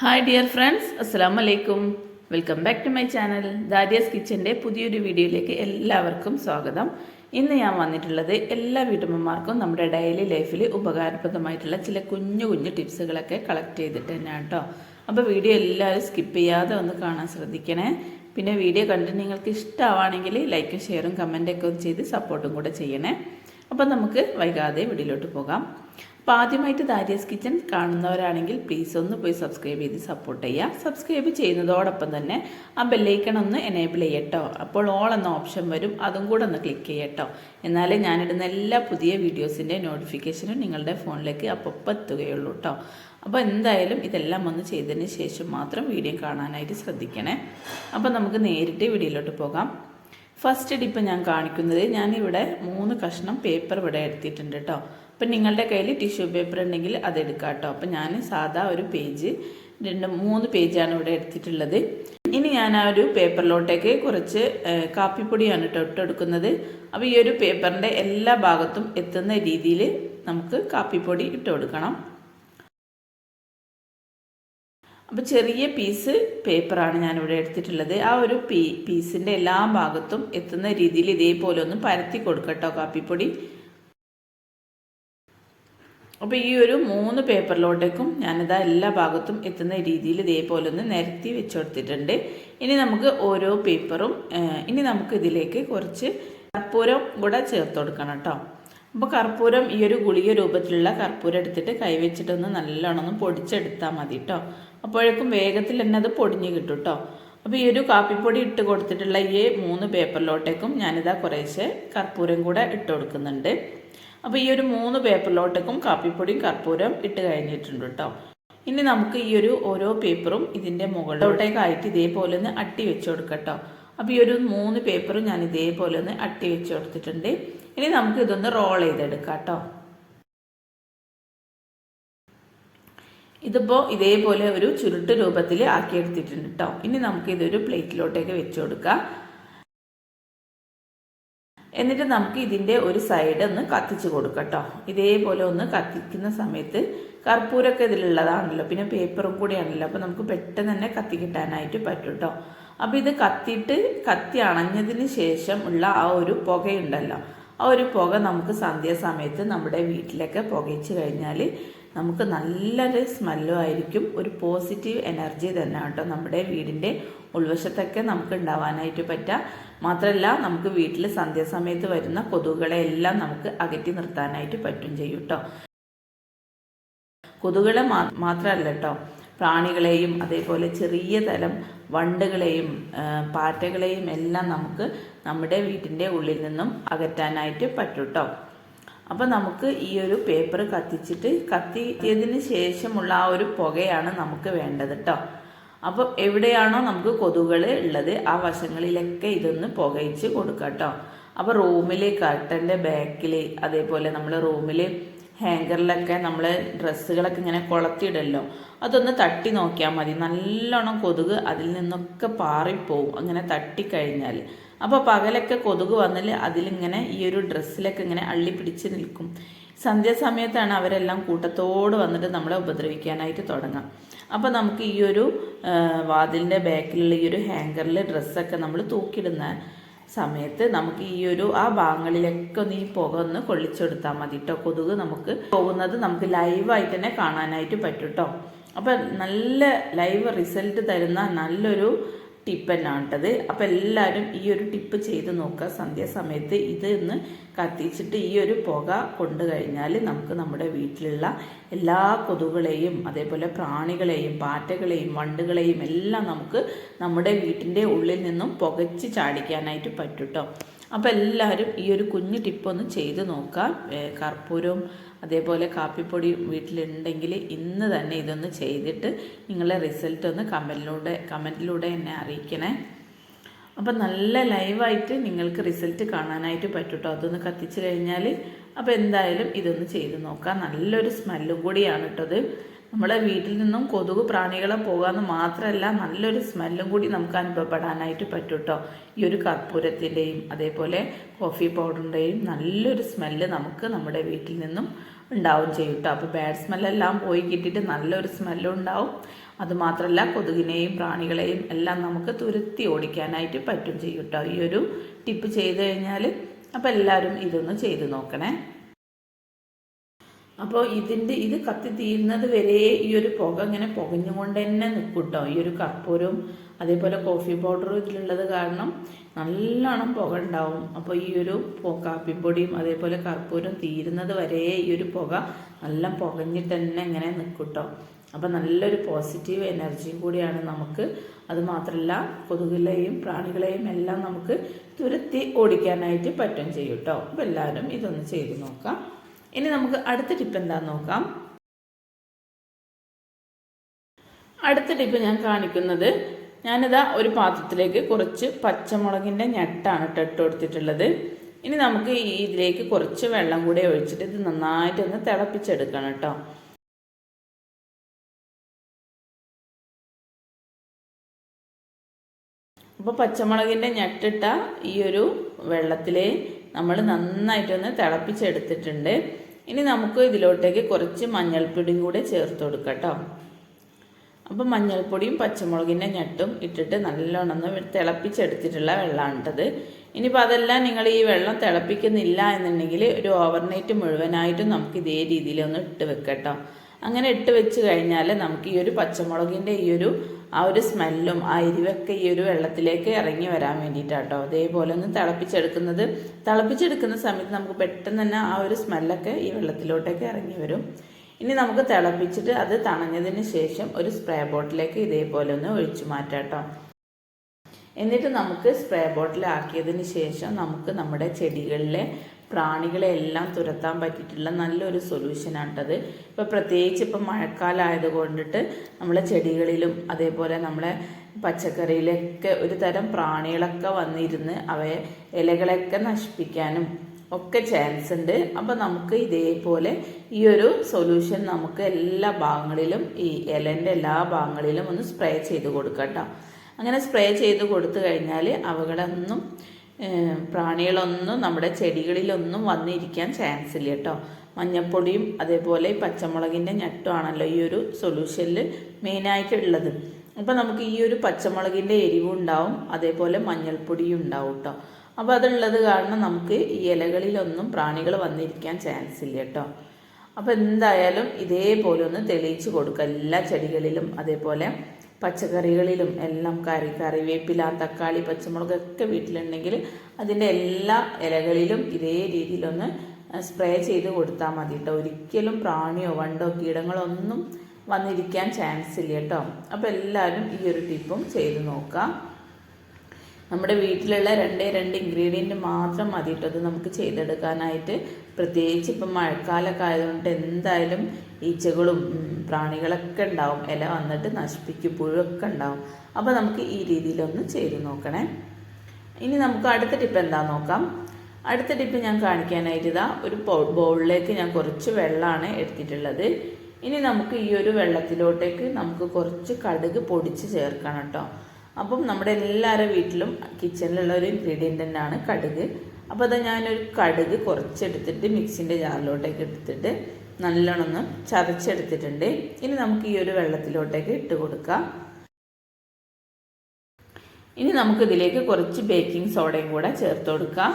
Hi dear friends അസ്സാം വലൈക്കും welcome back to my channel Darius കിച്ചന്റെ പുതിയൊരു വീഡിയോയിലേക്ക് എല്ലാവർക്കും സ്വാഗതം. ഇന്ന് ഞാൻ വന്നിട്ടുള്ളത് എല്ലാ വീട്ടമ്മമാർക്കും നമ്മുടെ ഡെയിലി ലൈഫിൽ ഉപകാരപ്രദമായിട്ടുള്ള ചില കുഞ്ഞു കുഞ്ഞു ടിപ്സുകളൊക്കെ കളക്ട് ചെയ്തിട്ട് തന്നെയാണ് കേട്ടോ അപ്പോൾ വീഡിയോ എല്ലാവരും സ്കിപ്പ് ചെയ്യാതെ ഒന്ന് കാണാൻ ശ്രദ്ധിക്കണേ. പിന്നെ വീഡിയോ കണ്ടിട്ട് നിങ്ങൾക്ക് ഇഷ്ടമാണെങ്കിൽ ലൈക്കും ഷെയറും കമന്റൊക്കെ ചെയ്ത് സപ്പോർട്ടും കൂടെ ചെയ്യണേ. അപ്പം നമുക്ക് വൈകാതെ വീട്ടിലോട്ട് പോകാം. അപ്പോൾ ആദ്യമായിട്ട് ദാരിയസ് കിച്ചൺ കാണുന്നവരാണെങ്കിൽ പ്ലീസ് ഒന്ന് പോയി സബ്സ്ക്രൈബ് ചെയ്ത് സപ്പോർട്ട് ചെയ്യുക. സബ്സ്ക്രൈബ് ചെയ്യുന്നതോടൊപ്പം തന്നെ ആ ബെല്ലൈക്കൺ ഒന്ന് എനേബിൾ ചെയ്യട്ടോ. അപ്പോൾ ഓൾ എന്ന ഓപ്ഷൻ വരും. അതും കൂടെ ഒന്ന് ക്ലിക്ക് ചെയ്യട്ടോ. എന്നാലേ ഞാനിടുന്ന എല്ലാ പുതിയ വീഡിയോസിന്റെ നോട്ടിഫിക്കേഷനും നിങ്ങളുടെ ഫോണിലേക്ക് അപ്പം എത്തുകയുള്ളൂ കേട്ടോ അപ്പോൾ എന്തായാലും ഇതെല്ലാം ഒന്ന് ചെയ്തതിന് ശേഷം മാത്രം വീഡിയോ കാണാനായിട്ട് ശ്രദ്ധിക്കണേ. അപ്പോൾ നമുക്ക് നേരിട്ട് വീഡിയോയിലോട്ട് പോകാം. ഫസ്റ്റ് ഡിപ്പ് ഞാൻ കാണിക്കുന്നത് ഞാനിവിടെ മൂന്ന് കഷ്ണം പേപ്പർ ഇവിടെ എടുത്തിട്ടുണ്ട് കേട്ടോ അപ്പം നിങ്ങളുടെ കയ്യിൽ ടിഷ്യൂ പേപ്പർ ഉണ്ടെങ്കിൽ അതെടുക്കാം കേട്ടോ. അപ്പം ഞാൻ സാധാ ഒരു പേജ് രണ്ട് മൂന്ന് പേജാണ് ഇവിടെ എടുത്തിട്ടുള്ളത്. ഇനി ഞാൻ ആ ഒരു പേപ്പറിലോട്ടേക്ക് കുറച്ച് കാപ്പിപ്പൊടിയാണ് കേട്ടോ ഇട്ടെടുക്കുന്നത്. അപ്പോൾ ഈ ഒരു പേപ്പറിന്റെ എല്ലാ ഭാഗത്തും എത്തുന്ന രീതിയിൽ നമുക്ക് കാപ്പിപ്പൊടി ഇട്ട് കൊടുക്കണം. അപ്പോൾ ചെറിയ പീസ് പേപ്പറാണ് ഞാനിവിടെ എടുത്തിട്ടുള്ളത്. ആ ഒരു പീ പീസിന്റെ എല്ലാ ഭാഗത്തും എത്തുന്ന രീതിയിൽ ഇതേപോലെ ഒന്ന് പരത്തി കൊടുക്കട്ടോ കാപ്പിപ്പൊടി. അപ്പോൾ ഈ ഒരു മൂന്ന് പേപ്പറിലോട്ടേക്കും ഞാനിതാ എല്ലാ ഭാഗത്തും എത്തുന്ന രീതിയിൽ ഇതേപോലെ ഒന്ന് നിരത്തി വെച്ച് കൊടുത്തിട്ടുണ്ട് ഇനി നമുക്ക് ഓരോ പേപ്പറും ഇനി നമുക്ക് ഇതിലേക്ക് കുറച്ച് കർപ്പൂരം കൂടെ ചേർത്ത് കൊടുക്കണം കേട്ടോ. അപ്പോൾ കർപ്പൂരം ഈ ഒരു ഗുളിക രൂപത്തിലുള്ള കർപ്പൂരം എടുത്തിട്ട് കൈവച്ചിട്ടൊന്ന് നല്ലോണം ഒന്ന് പൊടിച്ചെടുത്താൽ മതി കേട്ടോ അപ്പോഴേക്കും വേഗത്തിൽ തന്നെ അത് പൊടിഞ്ഞ് കിട്ടും കേട്ടോ അപ്പോൾ ഈ ഒരു കാപ്പിപ്പൊടി ഇട്ട് കൊടുത്തിട്ടുള്ള ഈ മൂന്ന് പേപ്പറിലോട്ടേക്കും ഞാനിതാ കുറേശ്ശെ കർപ്പൂരം കൂടെ ഇട്ട് കൊടുക്കുന്നുണ്ട്. അപ്പോൾ ഈ ഒരു മൂന്ന് പേപ്പറിലോട്ടേക്കും കാപ്പിപ്പൊടിയും കർപ്പൂരം ഇട്ട് കഴിഞ്ഞിട്ടുണ്ട് കേട്ടോ. ഇനി നമുക്ക് ഈ ഒരു ഓരോ പേപ്പറും ഇതിന്റെ മുകളിലോട്ടേക്ക് ആയിട്ട് ഇതേപോലെ ഒന്ന് അട്ടി വെച്ച് കൊടുക്കട്ടോ അപ്പോൾ ഈ ഒരു മൂന്ന് പേപ്പറും ഞാൻ ഇതേപോലെ ഒന്ന് അട്ടി വെച്ച് കൊടുത്തിട്ടുണ്ട്. ഇനി നമുക്ക് ഇതൊന്ന് റോൾ ചെയ്തെടുക്കാം കേട്ടോ. ഇതിപ്പോൾ ഇതേപോലെ ഒരു ചുരുട്ട് രൂപത്തിൽ ആക്കിയെടുത്തിട്ടുണ്ട് കേട്ടോ. ഇനി നമുക്ക് ഇതൊരു പ്ലേറ്റിലോട്ടേക്ക് വെച്ച് കൊടുക്കാം. എന്നിട്ട് നമുക്ക് ഇതിന്റെ ഒരു സൈഡ് ഒന്ന് കത്തിച്ച് കൊടുക്കട്ടോ. ഇതേപോലെ ഒന്ന് കത്തിക്കുന്ന സമയത്ത് കർപ്പൂരമൊക്കെ ഇതിലുള്ളതാണല്ലോ. പിന്നെ പേപ്പറും കൂടിയാണല്ലോ. അപ്പോൾ നമുക്ക് പെട്ടെന്ന് തന്നെ കത്തി കിട്ടാനായിട്ട് പറ്റും കേട്ടോ അപ്പോൾ ഇത് കത്തിയിട്ട് കത്തി അണഞ്ഞതിന് ശേഷം ഉള്ള ആ ഒരു പുകയുണ്ടല്ലോ. ആ ഒരു പുക നമുക്ക് സന്ധ്യാസമയത്ത് നമ്മുടെ വീട്ടിലൊക്കെ പുകയിച്ച് കഴിഞ്ഞാൽ നമുക്ക് നല്ലൊരു സ്മെല്ലും ആയിരിക്കും. ഒരു പോസിറ്റീവ് എനർജി തന്നെ കേട്ടോ നമ്മുടെ വീടിന്റെ ഉൾവശത്തൊക്കെ നമുക്ക് ഉണ്ടാവാനായിട്ട് പറ്റുക മാത്രമല്ല നമുക്ക് വീട്ടിൽ സന്ധ്യാസമയത്ത് വരുന്ന കൊതുകുകളെ എല്ലാം നമുക്ക് അകറ്റി നിർത്താനായിട്ട് പറ്റും ചെയ്യും കേട്ടോ കൊതുകുകളെ മാത്രമല്ല കേട്ടോ പ്രാണികളെയും അതേപോലെ ചെറിയ തരം വണ്ടുകളെയും പാറ്റകളെയും എല്ലാം നമുക്ക് നമ്മുടെ വീട്ടിന്റെ ഉള്ളിൽ നിന്നും അകറ്റാനായിട്ട് പറ്റും കേട്ടോ അപ്പോൾ നമുക്ക് ഈ ഒരു പേപ്പർ കത്തിച്ചിട്ട് കത്തിയതിന് ശേഷമുള്ള ആ ഒരു പുകയാണ് നമുക്ക് വേണ്ടത് കേട്ടോ അപ്പോൾ എവിടെയാണോ നമുക്ക് കൊതുകൾ ഉള്ളത് ആ വശങ്ങളിലൊക്കെ ഇതൊന്ന് പുകയിച്ച് കൊടുക്കാം കേട്ടോ അപ്പോൾ റൂമിൽ കർട്ടന്റെ ബാക്കിൽ അതേപോലെ നമ്മൾ റൂമിൽ ഹാങ്കറിലൊക്കെ നമ്മൾ ഡ്രസ്സുകളൊക്കെ ഇങ്ങനെ കൊളത്തിയിടല്ലോ. അതൊന്ന് തട്ടി നോക്കിയാൽ മതി. നല്ലോണം കൊതുക് അതിൽ നിന്നൊക്കെ പാറിപ്പോവും അങ്ങനെ തട്ടിക്കഴിഞ്ഞാൽ അപ്പോൾ പകലൊക്കെ കൊതുക് വന്നാൽ അതിലിങ്ങനെ ഈ ഒരു ഡ്രസ്സിലൊക്കെ ഇങ്ങനെ അള്ളി പിടിച്ച് നിൽക്കും. സന്ധ്യാസമയത്താണ് അവരെല്ലാം കൂട്ടത്തോട് വന്നിട്ട് നമ്മളെ ഉപദ്രവിക്കാനായിട്ട് തുടങ്ങാം. അപ്പോൾ നമുക്ക് ഈ ഒരു വാതിലിന്റെ ബാക്കിലുള്ള ഈ ഒരു ഹാങ്കറിൽ ഡ്രസ്സൊക്കെ നമ്മൾ തൂക്കിയിടുന്ന സമയത്ത് നമുക്ക് ഈ ഒരു ആ ഭാഗങ്ങളിലൊക്കെ ഒന്ന് ഈ പുക ഒന്ന് കൊള്ളിച്ചെടുത്താൽ മതി കേട്ടോ കൊതുക് നമുക്ക് പോകുന്നത് നമുക്ക് ലൈവായിട്ട് തന്നെ കാണാനായിട്ട് പറ്റും കേട്ടോ അപ്പം നല്ല ലൈവ് റിസൾട്ട് തരുന്ന നല്ലൊരു ടിപ്പ് തന്നെയാണ് കേട്ടത് അപ്പം എല്ലാവരും ഈ ഒരു ടിപ്പ് ചെയ്ത് നോക്കുക. സന്ധ്യാസമയത്ത് ഇത് ഒന്ന് കത്തിച്ചിട്ട് ഈ ഒരു പുക കൊണ്ടു കഴിഞ്ഞാൽ നമുക്ക് നമ്മുടെ വീട്ടിലുള്ള എല്ലാ കൊതുകുകളെയും അതേപോലെ പ്രാണികളെയും പാറ്റകളെയും വണ്ടുകളെയും എല്ലാം നമുക്ക് നമ്മുടെ വീട്ടിന്റെ ഉള്ളിൽ നിന്നും പുകച്ച് ചാടിക്കാനായിട്ട് പറ്റും കേട്ടോ അപ്പോൾ എല്ലാവരും ഈ ഒരു കുഞ്ഞു ടിപ്പൊന്ന് ചെയ്ത് നോക്കാം കർപ്പൂരവും അതേപോലെ കാപ്പിപ്പൊടി വീട്ടിലുണ്ടെങ്കിൽ ഇന്ന് തന്നെ ഇതൊന്ന് ചെയ്തിട്ട് നിങ്ങളെ റിസൾട്ട് ഒന്ന് കമന്റിലൂടെ കമന്റിലൂടെ എന്നെ അറിയിക്കണേ. അപ്പം നല്ല ലൈവായിട്ട് നിങ്ങൾക്ക് റിസൾട്ട് കാണാനായിട്ട് പറ്റും അതൊന്ന് കത്തിച്ച് കഴിഞ്ഞാൽ അപ്പോൾ എന്തായാലും ഇതൊന്ന് ചെയ്ത് നോക്കാം. നല്ലൊരു സ്മെല്ലും കൂടിയാണ് കേട്ടോ അത് നമ്മളെ വീട്ടിൽ നിന്നും കൊതുക് പ്രാണികളെ പോകാമെന്ന് മാത്രമല്ല നല്ലൊരു സ്മെല്ലും കൂടി നമുക്ക് അനുഭവപ്പെടാനായിട്ട് പറ്റും കേട്ടോ ഈ ഒരു കർപ്പൂരത്തിന്റെയും അതേപോലെ കോഫി പൗഡറിന്റെയും നല്ലൊരു സ്മെല്ല് നമുക്ക് നമ്മുടെ വീട്ടിൽ നിന്നും ഉണ്ടാവും ചെയ്യും കേട്ടോ അപ്പോൾ ബാഡ് സ്മെല്ലെല്ലാം പോയി കിട്ടിയിട്ട് നല്ലൊരു സ്മെല്ലും ഉണ്ടാവും. അതുമാത്രമല്ല കൊതുകിനെയും പ്രാണികളെയും എല്ലാം നമുക്ക് തുരുത്തി ഓടിക്കാനായിട്ട് പറ്റും ചെയ്യും കേട്ടോ ഈ ഒരു ടിപ്പ് ചെയ്ത് കഴിഞ്ഞാൽ അപ്പോൾ എല്ലാവരും ഇതൊന്ന് ചെയ്ത് നോക്കണേ. അപ്പോൾ ഇതിന്റെ ഇത് കത്തി തീരുന്നത് വരെ ഈ ഒരു പുക ഇങ്ങനെ പുകഞ്ഞുകൊണ്ട് തന്നെ നിൽക്കും കേട്ടോ ഈ ഒരു കർപ്പൂരവും അതേപോലെ കോഫി പൗഡറും ഇതിലുള്ളത് കാരണം നല്ലോണം പുക ഉണ്ടാവും. അപ്പോൾ ഈ ഒരു കാപ്പിപ്പൊടിയും അതേപോലെ കർപ്പൂരം തീരുന്നത് വരെ ഈ ഒരു പുക നല്ല പുകഞ്ഞിട്ട് തന്നെ ഇങ്ങനെ നിൽക്കും കേട്ടോ അപ്പോൾ നല്ലൊരു പോസിറ്റീവ് എനർജിയും കൂടിയാണ് നമുക്ക്. അത് മാത്രമല്ല കൊതുകുകളെയും പ്രാണികളെയും എല്ലാം നമുക്ക് തുരത്തി ഓടിക്കാനായിട്ട് പറ്റും ചെയ്യും കേട്ടോ അപ്പോൾ എല്ലാവരും ഇതൊന്ന് ചെയ്ത് നോക്കാം. ഇനി നമുക്ക് അടുത്ത ടിപ്പ് എന്താന്ന് നോക്കാം. അടുത്ത ടിപ്പ് ഞാൻ കാണിക്കുന്നത് ഞാനിതാ ഒരു പാത്രത്തിലേക്ക് കുറച്ച് പച്ചമുളകിന്റെ ഞെട്ടാണ് ഇട്ട് കൊടുത്തിട്ടുള്ളത്. ഇനി നമുക്ക് ഇതിലേക്ക് കുറച്ച് വെള്ളം കൂടി ഒഴിച്ചിട്ട് ഇത് നന്നായിട്ടൊന്ന് തിളപ്പിച്ചെടുക്കണം കേട്ടോ. അപ്പോൾ പച്ചമുളകിന്റെ ഞെട്ടിട്ട ഈ ഒരു വെള്ളത്തിൽ നമ്മൾ നന്നായിട്ടൊന്ന് തിളപ്പിച്ചെടുത്തിട്ടുണ്ട്. ഇനി നമുക്ക് ഇതിലോട്ടേക്ക് കുറച്ച് മഞ്ഞൾപ്പൊടിയും കൂടെ ചേർത്ത് കൊടുക്കാം കേട്ടോ അപ്പം മഞ്ഞൾപ്പൊടിയും പച്ചമുളകിന്റെ ഞെട്ടും ഇട്ടിട്ട് നല്ലോണം ഒന്ന് തിളപ്പിച്ചെടുത്തിട്ടുള്ള വെള്ളമാണിട്ടത് ഇനിയിപ്പോൾ അതെല്ലാം നിങ്ങൾ ഈ വെള്ളം തിളപ്പിക്കുന്നില്ല എന്നുണ്ടെങ്കിൽ ഒരു ഓവർനൈറ്റ് മുഴുവനായിട്ടും നമുക്ക് ഇതേ രീതിയിൽ ഒന്ന് ഇട്ട് വെക്കട്ടോ. അങ്ങനെ ഇട്ട് വെച്ച് കഴിഞ്ഞാൽ നമുക്ക് ഈ ഒരു പച്ചമുളകിന്റെ ഈ ഒരു ആ ഒരു സ്മെല്ലും ആ എരിവൊക്കെ ഈ ഒരു വെള്ളത്തിലേക്ക് ഇറങ്ങി വരാൻ വേണ്ടിയിട്ടാട്ടോ. അതേപോലെ ഒന്ന് തിളപ്പിച്ചെടുക്കുന്നത് തിളപ്പിച്ചെടുക്കുന്ന സമയത്ത് നമുക്ക് പെട്ടെന്ന് തന്നെ ആ ഒരു സ്മെല്ലൊക്കെ ഈ വെള്ളത്തിലോട്ടേക്ക് ഇറങ്ങി വരും. ഇനി നമുക്ക് തിളപ്പിച്ചിട്ട് അത് തണഞ്ഞതിന് ശേഷം ഒരു സ്പ്രേ ബോട്ടിലേക്ക് ഇതേപോലെ ഒന്ന് ഒഴിച്ചു മാറ്റാട്ടോ. എന്നിട്ട് നമുക്ക് സ്പ്രേ ബോട്ടിലാക്കിയതിന് ശേഷം നമുക്ക് നമ്മുടെ ചെടികളിലെ പ്രാണികളെ എല്ലാം തുരത്താൻ പറ്റിയിട്ടുള്ള നല്ലൊരു സൊല്യൂഷനാട്ടത് ഇപ്പോൾ പ്രത്യേകിച്ച് ഇപ്പം മഴക്കാലമായത് കൊണ്ടിട്ട് നമ്മളെ ചെടികളിലും അതേപോലെ നമ്മളെ പച്ചക്കറിയിലൊക്കെ ഒരു തരം പ്രാണികളൊക്കെ വന്നിരുന്ന് അവയെ ഇലകളൊക്കെ നശിപ്പിക്കാനും ഒക്കെ ചാൻസ് ഉണ്ട്. അപ്പോൾ നമുക്ക് ഇതേപോലെ ഈ ഒരു സൊല്യൂഷൻ നമുക്ക് എല്ലാ ഭാഗങ്ങളിലും ഈ ഇലന്റെ എല്ലാ ഭാഗങ്ങളിലും ഒന്ന് സ്പ്രേ ചെയ്ത് കൊടുക്കാം കേട്ടോ അങ്ങനെ സ്പ്രേ ചെയ്ത് കൊടുത്തു കഴിഞ്ഞാൽ അവകളൊന്നും പ്രാണികളൊന്നും നമ്മുടെ ചെടികളിലൊന്നും വന്നിരിക്കാൻ ചാൻസ് ഇല്ല കേട്ടോ. മഞ്ഞപ്പൊടിയും അതേപോലെ പച്ചമുളകിന്റെ ഞെട്ടുമാണല്ലോ ഈ ഒരു സൊല്യൂഷനിൽ മെയിനായിട്ടുള്ളത് അപ്പോൾ നമുക്ക് ഈ ഒരു പച്ചമുളകിന്റെ എരിവും ഉണ്ടാവും അതേപോലെ മഞ്ഞൾപ്പൊടിയും ഉണ്ടാവും കേട്ടോ. അപ്പോൾ അതുള്ളത് കാരണം നമുക്ക് ഈ ഇലകളിലൊന്നും പ്രാണികൾ വന്നിരിക്കാൻ ചാൻസ് ഇല്ല കേട്ടോ. അപ്പോൾ എന്തായാലും ഇതേപോലെ ഒന്ന് തെളിയിച്ച് കൊടുക്കുക. എല്ലാ ചെടികളിലും അതേപോലെ പച്ചക്കറികളിലും എല്ലാം കറി കറിവേപ്പില തക്കാളി പച്ചമുളകൊക്കെ വീട്ടിലുണ്ടെങ്കിൽ അതിന്റെ എല്ലാ ഇലകളിലും ഇതേ രീതിയിലൊന്ന് സ്പ്രേ ചെയ്ത് കൊടുത്താൽ മതി കേട്ടോ. ഒരിക്കലും പ്രാണിയോ വണ്ടോ കീടങ്ങളോ ഒന്നും വന്നിരിക്കാൻ ചാൻസ് ഇല്ല കേട്ടോ. അപ്പോൾ എല്ലാവരും ഈ ഒരു ടിപ്പും ചെയ്ത് നോക്കാം. നമ്മുടെ വീട്ടിലുള്ള രണ്ടേ രണ്ട് ഇൻഗ്രീഡിയന്റ് മാത്രം മതി കേട്ടോ അത് നമുക്ക് ചെയ്തെടുക്കാനായിട്ട്. പ്രത്യേകിച്ച് ഇപ്പം മഴക്കാലമൊക്കെ ആയതുകൊണ്ട് എന്തായാലും ഈച്ചകളും പ്രാണികളൊക്കെ ഉണ്ടാവും. ഇല വന്നിട്ട് നശിപ്പിക്കും. പുഴുവൊക്കെ ഉണ്ടാവും. അപ്പോൾ നമുക്ക് ഈ രീതിയിലൊന്ന് ചെയ്ത് നോക്കണേ. ഇനി നമുക്ക് അടുത്ത ടിപ്പ് എന്താ നോക്കാം. അടുത്ത ടിപ്പ് ഞാൻ കാണിക്കാനായിട്ട് ഇതാ ഒരു ബൗളിലേക്ക് ഞാൻ കുറച്ച് വെള്ളമാണ് എടുത്തിട്ടുള്ളത്. ഇനി നമുക്ക് ഈ ഒരു വെള്ളത്തിലോട്ടേക്ക് നമുക്ക് കുറച്ച് കടുക് പൊടിച്ച് ചേർക്കണം കേട്ടോ അപ്പം നമ്മുടെ എല്ലാവരുടെ വീട്ടിലും കിച്ചണിലുള്ള ഒരു ഇൻഗ്രീഡിയന്റ് തന്നെയാണ് കടുക്. അപ്പോൾ അത് ഞാനൊരു കടുക് കുറച്ചെടുത്തിട്ട് മിക്സിന്റെ ജാറിലോട്ടേക്ക് എടുത്തിട്ട് നല്ലോണം ഒന്ന് ചതച്ചെടുത്തിട്ടുണ്ട്. ഇനി നമുക്ക് ഈ ഒരു വെള്ളത്തിലോട്ടേക്ക് ഇട്ട് കൊടുക്കാം. ഇനി നമുക്കിതിലേക്ക് കുറച്ച് ബേക്കിംഗ് സോഡയും കൂടെ ചേർത്ത് കൊടുക്കാം.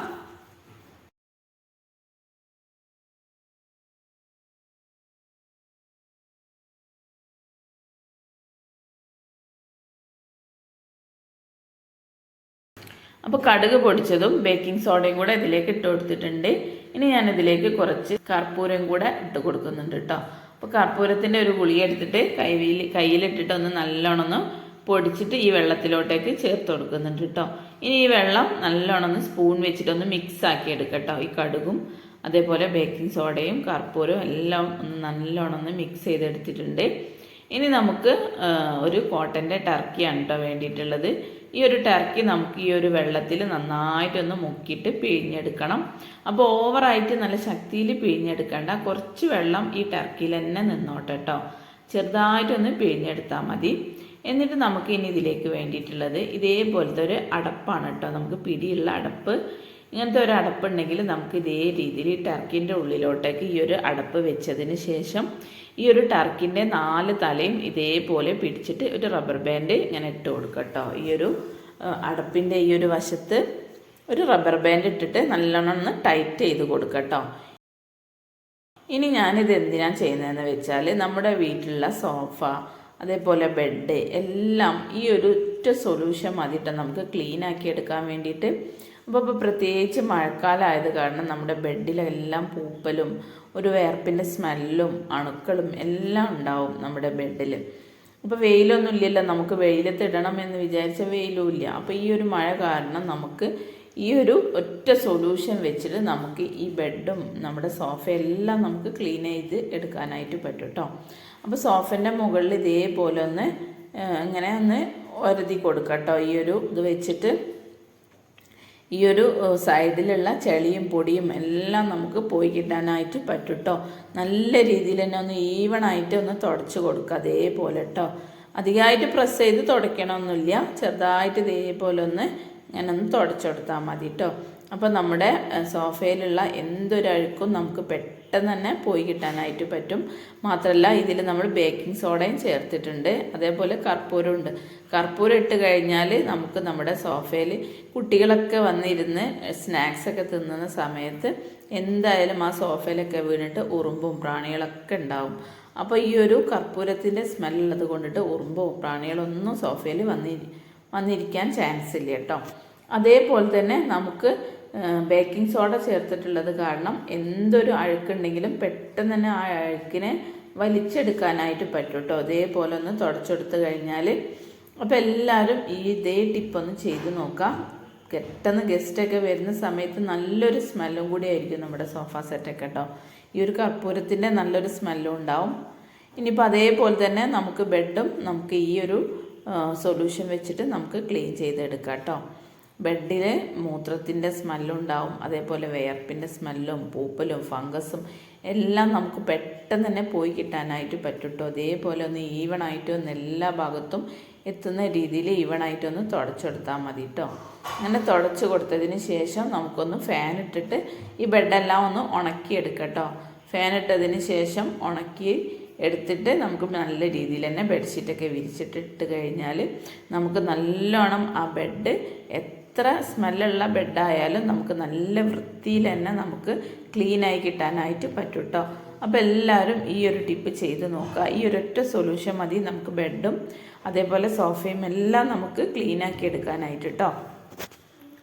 അപ്പോൾ കടുക് പൊടിച്ചതും ബേക്കിംഗ് സോഡയും കൂടെ ഇതിലേക്ക് ഇട്ട് കൊടുത്തിട്ടുണ്ട്. ഇനി ഞാൻ ഇതിലേക്ക് കുറച്ച് കർപ്പൂരം കൂടെ ഇട്ട് കൊടുക്കുന്നുണ്ട് കേട്ടോ അപ്പോൾ കർപ്പൂരത്തിന്റെ ഒരു ഗുളിക എടുത്തിട്ട് കൈയിൽ കയ്യിലിട്ടിട്ട് ഒന്ന് നല്ലോണം ഒന്ന് പൊടിച്ചിട്ട് ഈ വെള്ളത്തിലോട്ടേക്ക് ചേർത്ത് കൊടുക്കുന്നുണ്ട് കേട്ടോ ഇനി ഈ വെള്ളം നല്ലോണം ഒന്ന് സ്പൂൺ വെച്ചിട്ടൊന്ന് മിക്സ് ആക്കി എടുക്കട്ടോ. ഈ കടുകും അതേപോലെ ബേക്കിംഗ് സോഡയും കർപ്പൂരവും എല്ലാം ഒന്ന് നല്ലോണം ഒന്ന് മിക്സ് ചെയ്തെടുത്തിട്ടുണ്ട്. ഇനി നമുക്ക് ഒരു കോട്ടന്റെ ടർക്കിയാണ് കേട്ടോ വേണ്ടിയിട്ടുള്ളത്. ഈ ഒരു ടർക്കി നമുക്ക് ഈ ഒരു വെള്ളത്തിൽ നന്നായിട്ടൊന്ന് മുക്കിയിട്ട് പിഴിഞ്ഞെടുക്കണം. അപ്പോൾ ഓവറായിട്ട് നല്ല ശക്തിയിൽ പിഴിഞ്ഞെടുക്കേണ്ട. കുറച്ച് വെള്ളം ഈ ടർക്കിയിൽ തന്നെ നിന്നോട്ടെ കേട്ടോ ചെറുതായിട്ടൊന്ന് പിഴിഞ്ഞെടുത്താൽ മതി. എന്നിട്ട് നമുക്ക് ഇനി ഇതിലേക്ക് വേണ്ടിയിട്ടുള്ളത് ഇതേപോലത്തെ ഒരു അടപ്പാണ് കേട്ടോ നമുക്ക് പിടിയുള്ള അടപ്പ്. ഇങ്ങനത്തെ ഒരു അടപ്പുണ്ടെങ്കിൽ നമുക്ക് ഇതേ രീതിയിൽ ഈ ടർക്കിന്റെ ഉള്ളിലോട്ടേക്ക് ഈ ഒരു അടപ്പ് വെച്ചതിന് ശേഷം ഈ ഒരു ടർക്കിന്റെ നാല് തലയും ഇതേപോലെ പിടിച്ചിട്ട് ഒരു റബ്ബർ ബാൻഡ് ഇങ്ങനെ ഇട്ട് കൊടുക്കുക കേട്ടോ. ഈ ഒരു അടപ്പിന്റെ ഈ ഒരു വശത്ത് ഒരു റബ്ബർ ബാൻഡ് ഇട്ടിട്ട് നല്ലോണം ഒന്ന് ടൈറ്റ് ചെയ്ത് കൊടുക്കുക കേട്ടോ. ഇനി ഞാനിത് എന്തിനാണ് ചെയ്യുന്നതെന്ന് വെച്ചാൽ നമ്മുടെ വീട്ടിലുള്ള സോഫ അതേപോലെ ബെഡ് എല്ലാം ഈ ഒരു ഒറ്റ സൊല്യൂഷൻ മതിയിട്ട് നമുക്ക് ക്ലീൻ ആക്കി എടുക്കാൻ വേണ്ടിയിട്ട് അപ്പോൾ ഇപ്പോൾ പ്രത്യേകിച്ച് മഴക്കാലമായത് കാരണം നമ്മുടെ ബെഡിലെല്ലാം പൂപ്പലും ഒരു വേർപ്പിന്റെ സ്മെല്ലും അണുക്കളും എല്ലാം ഉണ്ടാവും നമ്മുടെ ബെഡിൽ അപ്പോൾ വെയിലൊന്നും ഇല്ലല്ലോ നമുക്ക് വെയിലത്തിടണം എന്ന് വിചാരിച്ച വെയിലും ഇല്ല. അപ്പോൾ ഈ ഒരു മഴ കാരണം നമുക്ക് ഈ ഒരു ഒറ്റ സൊല്യൂഷൻ വെച്ചിട്ട് നമുക്ക് ഈ ബെഡും നമ്മുടെ സോഫയെല്ലാം നമുക്ക് ക്ലീൻ ചെയ്ത് എടുക്കാനായിട്ട് പറ്റും കേട്ടോ അപ്പോൾ സോഫന്റെ മുകളിൽ ഇതേപോലെ ഒന്ന് ഇങ്ങനെ ഒന്ന് ഒരതി കൊടുക്കാം കേട്ടോ ഈ ഒരു ഇത് വെച്ചിട്ട് ഈ ഒരു സൈഡിലുള്ള ചെളിയും പൊടിയും എല്ലാം നമുക്ക് പോയി കിട്ടാനായിട്ട് പറ്റും കേട്ടോ നല്ല രീതിയിൽ തന്നെ ഒന്ന് ഈവണായിട്ട് ഒന്ന് തുടച്ച് കൊടുക്കുക അതേപോലെ കേട്ടോ അധികമായിട്ട് പ്രസ് ചെയ്ത് തുടയ്ക്കണമൊന്നുമില്ല ചെറുതായിട്ട് ഇതേപോലെ ഒന്ന് ഞാനൊന്ന് ഒന്ന് തുടച്ചെടുത്താൽ മതി കേട്ടോ അപ്പോൾ നമ്മുടെ സോഫയിലുള്ള എന്തൊരഴുക്കും നമുക്ക് പെട്ടെന്ന് തന്നെ പോയി കിട്ടാനായിട്ട് പറ്റും. മാത്രമല്ല ഇതിൽ നമ്മൾ ബേക്കിംഗ് സോഡയും ചേർത്തിട്ടുണ്ട്. അതേപോലെ കർപ്പൂരം ഉണ്ട്. കർപ്പൂരം ഇട്ട് കഴിഞ്ഞാൽ നമുക്ക് നമ്മുടെ സോഫയിൽ കുട്ടികളൊക്കെ വന്നിരുന്ന് സ്നാക്സൊക്കെ തിന്നുന്ന സമയത്ത് എന്തായാലും ആ സോഫയിലൊക്കെ വീണിട്ട് ഉറുമ്പും പ്രാണികളൊക്കെ ഉണ്ടാവും. അപ്പോൾ ഈ ഒരു കർപ്പൂരത്തിന്റെ സ്മെല്ലുള്ളത് കൊണ്ടിട്ട് ഉറുമ്പോ പ്രാണികളൊന്നും സോഫയിൽ വന്നി വന്നിരിക്കാൻ ചാൻസ് ഇല്ല കേട്ടോ. അതേപോലെ തന്നെ നമുക്ക് ബേക്കിംഗ് സോഡ ചേർത്തിട്ടുള്ളത് കാരണം എന്തൊരു അഴുക്കുണ്ടെങ്കിലും പെട്ടെന്ന് തന്നെ ആ അഴുക്കിനെ വലിച്ചെടുക്കാനായിട്ട് പറ്റും കേട്ടോ അതേപോലെ ഒന്ന് തുടച്ചെടുത്ത് കഴിഞ്ഞാൽ അപ്പോൾ എല്ലാവരും ഈ ഇതേ ടിപ്പൊന്ന് ചെയ്ത് നോക്കാം. പെട്ടെന്ന് ഗസ്റ്റൊക്കെ വരുന്ന സമയത്ത് നല്ലൊരു സ്മെല്ലും കൂടി ആയിരിക്കും നമ്മുടെ സോഫ സെറ്റൊക്കെ കേട്ടോ ഈ ഒരു കർപ്പൂരത്തിന്റെ നല്ലൊരു സ്മെല്ലും ഉണ്ടാവും. ഇനിയിപ്പോൾ അതേപോലെ തന്നെ നമുക്ക് ബെഡും നമുക്ക് ഈ ഒരു സൊല്യൂഷൻ വെച്ചിട്ട് നമുക്ക് ക്ലീൻ ചെയ്തെടുക്കാം കേട്ടോ ബെഡിൽ മൂത്രത്തിന്റെ സ്മെല്ലുണ്ടാവും അതേപോലെ വേർപ്പിന്റെ സ്മെല്ലും പൂപ്പലും ഫംഗസും എല്ലാം നമുക്ക് പെട്ടെന്ന് തന്നെ പോയി കിട്ടാനായിട്ട് പറ്റുട്ടോ. അതേപോലെ ഒന്ന് ഈവണായിട്ട് ഒന്ന് എല്ലാ ഭാഗത്തും എത്തുന്ന രീതിയിൽ ഈവണായിട്ട് ഒന്ന് തുടച്ചെടുത്താൽ മതി കേട്ടോ അങ്ങനെ തുടച്ചു കൊടുത്തതിന് ശേഷം നമുക്കൊന്ന് ഫാൻ ഇട്ടിട്ട് ഈ ബെഡെല്ലാം ഒന്ന് ഉണക്കിയെടുക്കട്ടോ ഫാൻ ഇട്ടതിന് ശേഷം ഉണക്കി എടുത്തിട്ട് നമുക്ക് നല്ല രീതിയിൽ തന്നെ ബെഡ്ഷീറ്റൊക്കെ വിരിച്ചിട്ടിട്ട് കഴിഞ്ഞാൽ നമുക്ക് നല്ലോണം ആ ബെഡ് എത്ര സ്മെല്ലുള്ള ബെഡായാലും നമുക്ക് നല്ല വൃത്തിയിൽ തന്നെ നമുക്ക് ക്ലീനായി കിട്ടാനായിട്ട് പറ്റും കേട്ടോ അപ്പോൾ എല്ലാവരും ഈ ഒരു ടിപ്പ് ചെയ്ത് നോക്കുക. ഈ ഒരൊറ്റ സൊല്യൂഷൻ മതി നമുക്ക് ബെഡും അതേപോലെ സോഫയും എല്ലാം നമുക്ക് ക്ലീനാക്കി എടുക്കാനായിട്ട് കേട്ടോ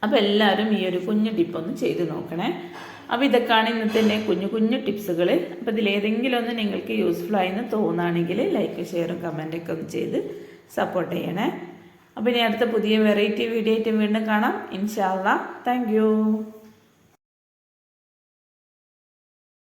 അപ്പോൾ എല്ലാവരും ഈ ഒരു കുഞ്ഞു ടിപ്പൊന്ന് ചെയ്ത് നോക്കണേ. അപ്പോൾ ഇതൊക്കെയാണ് ഇന്നത്തെ എന്റെ കുഞ്ഞു കുഞ്ഞു ടിപ്സുകൾ അപ്പോൾ ഇതിലേതെങ്കിലും ഒന്ന് നിങ്ങൾക്ക് യൂസ്ഫുൾ ആയെന്ന് തോന്നുകയാണെങ്കിൽ ലൈക്ക് ഷെയറും കമന്റൊക്കെ ഒന്ന് ചെയ്ത് സപ്പോർട്ട് ചെയ്യണേ. അപ്പോൾ ഇനി അടുത്ത പുതിയ വെറൈറ്റി വീഡിയോ ആയിട്ട് വീണ്ടും കാണാം. ഇൻഷാല്ല താങ്ക്